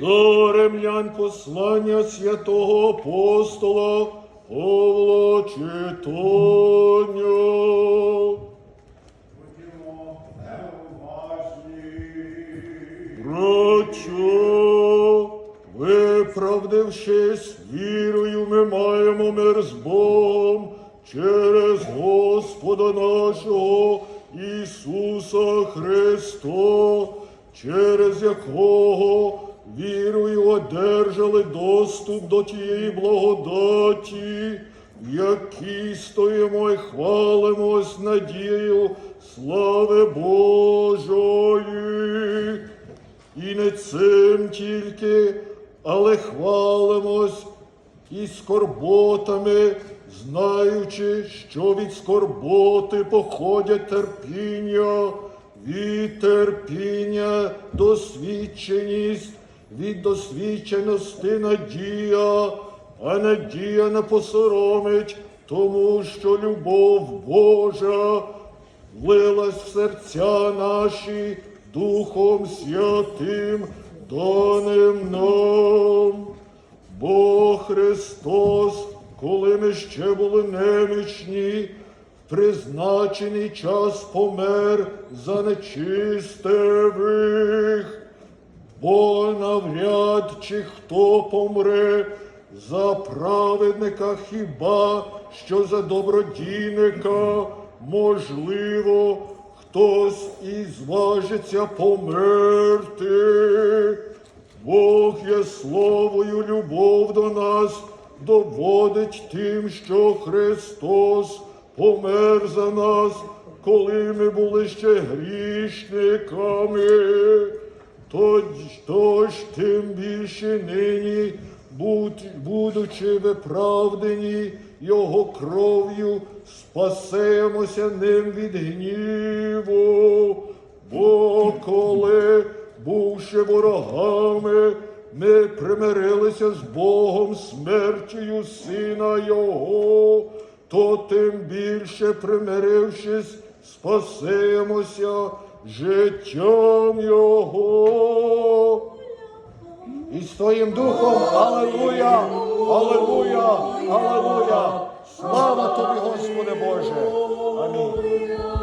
До ремлян послання святого апостола Павла читання. Браття, виправдившись вірою, ми маємо мир з Богом через Господа нашого Ісуса Христа, через якого вірою одержали доступ до тієї благодаті, в якій стоїмо і хвалимось надією слави Божої. І не цим тільки, але хвалимось і скорботами, знаючи, що від скорботи походять терпіння, від терпіння досвідченість, від досвідченості надія, а надія не посоромить, тому що любов Божа влилась в серця наші Духом Святим, даним нам. Бо Христос, коли ми ще були немічні, призначений час помер за нечистивих. Бо навряд чи хто помре за праведника хіба що за добродійника, можливо, хтось і зважиться померти. Бог є словою любов до нас, доводить тим, що Христос помер за нас, коли ми були ще грішниками. Тож, тож тим більше нині, будучи виправдані Його кров'ю, спасемося ним від гніву. Бо коли, бувши ворогами, ми примирилися з Богом смертю Сина Його, то тим більше примирившись, спасемося життям Його. І з твоїм духом, Аллилуйя, Аллилуйя, Аллилуйя. Слава тобі, Господи Боже. Амінь.